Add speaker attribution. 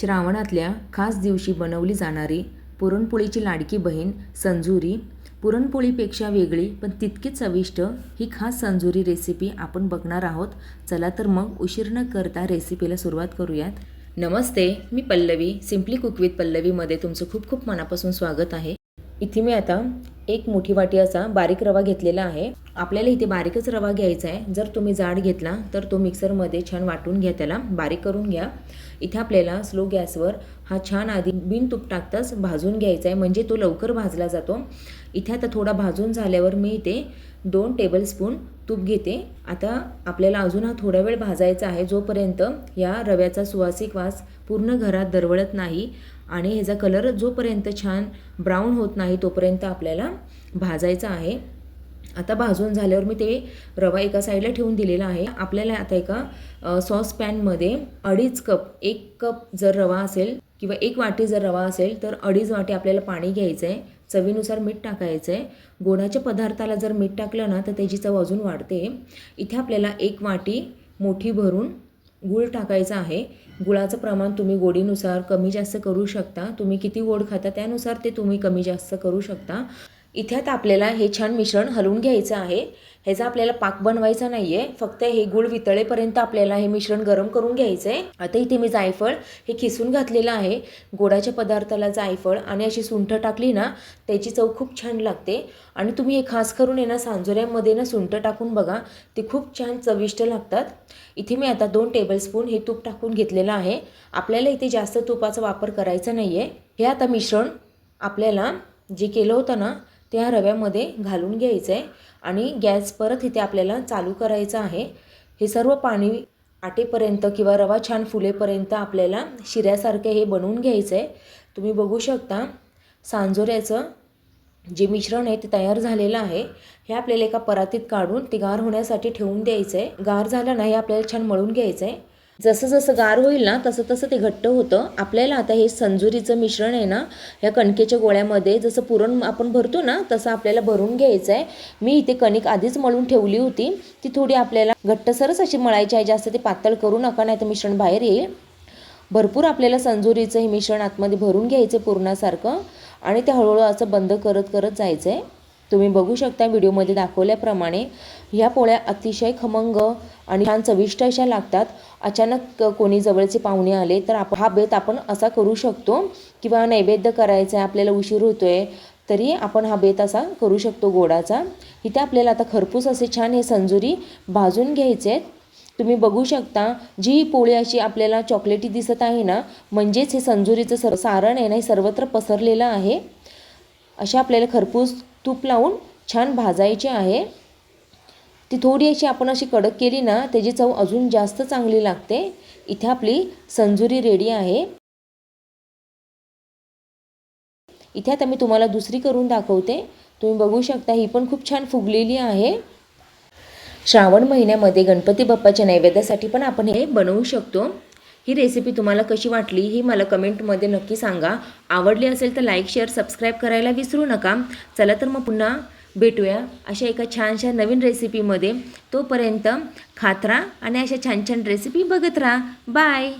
Speaker 1: श्रावणातल्या खास दिवशी बनवली जाणारी पुरणपोळीची लाडकी बहीण संजुरी. पुरणपोळीपेक्षा वेगळी पण तितकीच चविष्ट. ही खास संजुरी रेसिपी आपण बघणार आहोत. चला तर मग उशीर न करता रेसिपीला सुरुवात करूयात. नमस्ते मी पल्लवी. सिम्पली कुक विथ पल्लवीमध्ये तुमचं खूप खूप मनापासून स्वागत आहे. इथे मी आता एक मोठी वाटी असा बारीक रवा घेतलेला आहे. आपल्याला इथे बारीकच रवा घ्यायचा आहे. जर तुम्ही जाड घेतला तर तो मिक्सरमध्ये छान वाटून घ्या त्याला. बारीक करून घ्या. इथे आपल्याला स्लो गॅसवर हा छान आधी बिन तूप टाकताच भाजून घ्यायचा आहे. म्हणजे तो लवकर भाजला जातो. इथे आता थोडा भाजून झाल्यावर मी इथे दोन टेबलस्पून तूप घेते. आता आपल्याला अजून हा थोडा वेळ भाजायचा आहे. जोपर्यंत या रव्याचा सुवासिक वास पूर्ण घरात दरवळत नाही आणि ह्याचा कलर जोपर्यंत छान ब्राऊन होत नाही तोपर्यंत आपल्याला भाजायचा आहे. आता भाजून झाल्यावर मी ते रवा एका साईडला ठेवून दिलेला आहे. आपल्याला आता एका सॉस पॅनमध्ये अडीच कप एक कप जर रवा असेल किंवा एक वाटी जर रवा असेल तर अडीच वाटी आपल्याला पाणी घ्यायचं आहे चवीनुसार मीठ टाकायचं आहे गोडाच्या पदार्थाला जर मीठ टाकलं ना तर त्याची चव अजून वाढते. इथे आपल्याला एक वाटी मोठी भरून गूळ टाकायचा आहे. गुळाचं प्रमाण तुम्ही गोडीनुसार कमी जास्त करू शकता. तुम्ही किती गोड खाता त्यानुसार ते तुम्ही कमी जास्त करू शकता. इथे आता आपल्याला हे छान मिश्रण हलवून घ्यायचं आहे. ह्याचा आपल्याला पाक बनवायचा नाही आहे फक्त हे गुळ वितळेपर्यंत आपल्याला हे मिश्रण गरम करून घ्यायचं आहे आता इथे मी जायफळ हे खिसून घातलेलं आहे. गोडाच्या पदार्थाला जायफळ आणि अशी सुंठ टाकली ना त्याची चव खूप छान लागते. आणि तुम्ही हे खास करून आहे ना सांजोऱ्यामध्ये ना सुंठ टाकून बघा ते खूप छान चविष्ट लागतात. इथे मी आता दोन टेबलस्पून हे तूप टाकून घेतलेलं आहे. आपल्याला इथे जास्त तुपाचा वापर करायचा नाही आहे हे आता मिश्रण आपल्याला जे केलं होतं ना त्या रव्यामध्ये घालून घ्यायचं आहे आणि गॅस परत इथे आपल्याला चालू करायचं आहे. हे सर्व पाणी आटेपर्यंत किंवा रवा छान फुलेपर्यंत आपल्याला शिऱ्यासारखे हे बनवून घ्यायचं आहे तुम्ही बघू शकता सांजोऱ्याचं जे मिश्रण आहे ते तयार झालेलं आहे. हे आपल्याला एका परातीत काढून ते गार होण्यासाठी ठेवून द्यायचं आहे गार झालं ना हे आपल्याला छान मळून घ्यायचं आहे जसं जसं गार होईल ना तसं तसं ते घट्ट होतं. आपल्याला आता हे संजुरीचं मिश्रण आहे ना ह्या कणकेच्या गोळ्यामध्ये जसं पुरण आपण भरतो ना तसं आपल्याला भरून घ्यायचं आहे. मी इथे कणिक आधीच मळून ठेवली होती. ती थोडी आपल्याला घट्टसरच अशी मळायची आहे जास्त ते पातळ करू नका नाही तर मिश्रण बाहेर येईल. भरपूर आपल्याला संजुरीचं हे मिश्रण आतमध्ये भरून घ्यायचं पुरणासारखं. आणि ते हळूहळू असं बंद करत करत जायचं आहे. तुम्ही बघू शकता व्हिडिओमध्ये दाखवल्याप्रमाणे ह्या पोळ्या अतिशय खमंग आणि छान चविष्ट अशा लागतात. अचानक कोणी जवळचे पाहुणे आले तर आप हा बेत आपण असा करू शकतो किंवा नैवेद्य करायचा आहे आपल्याला उशीर होतो आहे तरी आपण हा बेत असा करू शकतो गोडाचा. इथे आपल्याला आता खरपूस असे छान हे संजुरी भाजून घ्यायचे आहेत. तुम्ही बघू शकता जी पोळी अशी आपल्याला चॉकलेटी दिसत आहे ना म्हणजेच हे संजुरीचं सर सारण आहे ना हे सर्वत्र पसरलेलं आहे. अशा आपल्याला खरपूस तूप लावून छान भाजायचे आहे. ती थोडी अशी आपण अशी कडक केली ना त्याची चव अजून जास्त चांगली लागते. इथे आपली संजुरी रेडी आहे. इथे आता मी तुम्हाला दुसरी करून दाखवते. तुम्ही बघू शकता ही पण खूप छान फुगलेली आहे. श्रावण महिन्यामध्ये गणपती बाप्पाच्या नैवेद्यासाठी पण आपण हे बनवू शकतो. ही रेसिपी तुम्हाला कशी वाटली ही मला कमेंटमध्ये नक्की सांगा. आवडली असेल तर लाईक शेअर सबस्क्राईब करायला विसरू नका. चला तर मग पुन्हा भेटूया अशा एका छानशा नवीन रेसिपीमध्ये तोपर्यंत खात राहा आणि अशा छान छान रेसिपी बघत राहा. बाय